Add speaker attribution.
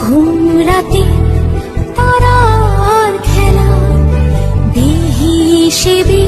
Speaker 1: ঘুম রাতে তারার খেলা দেহি সেবী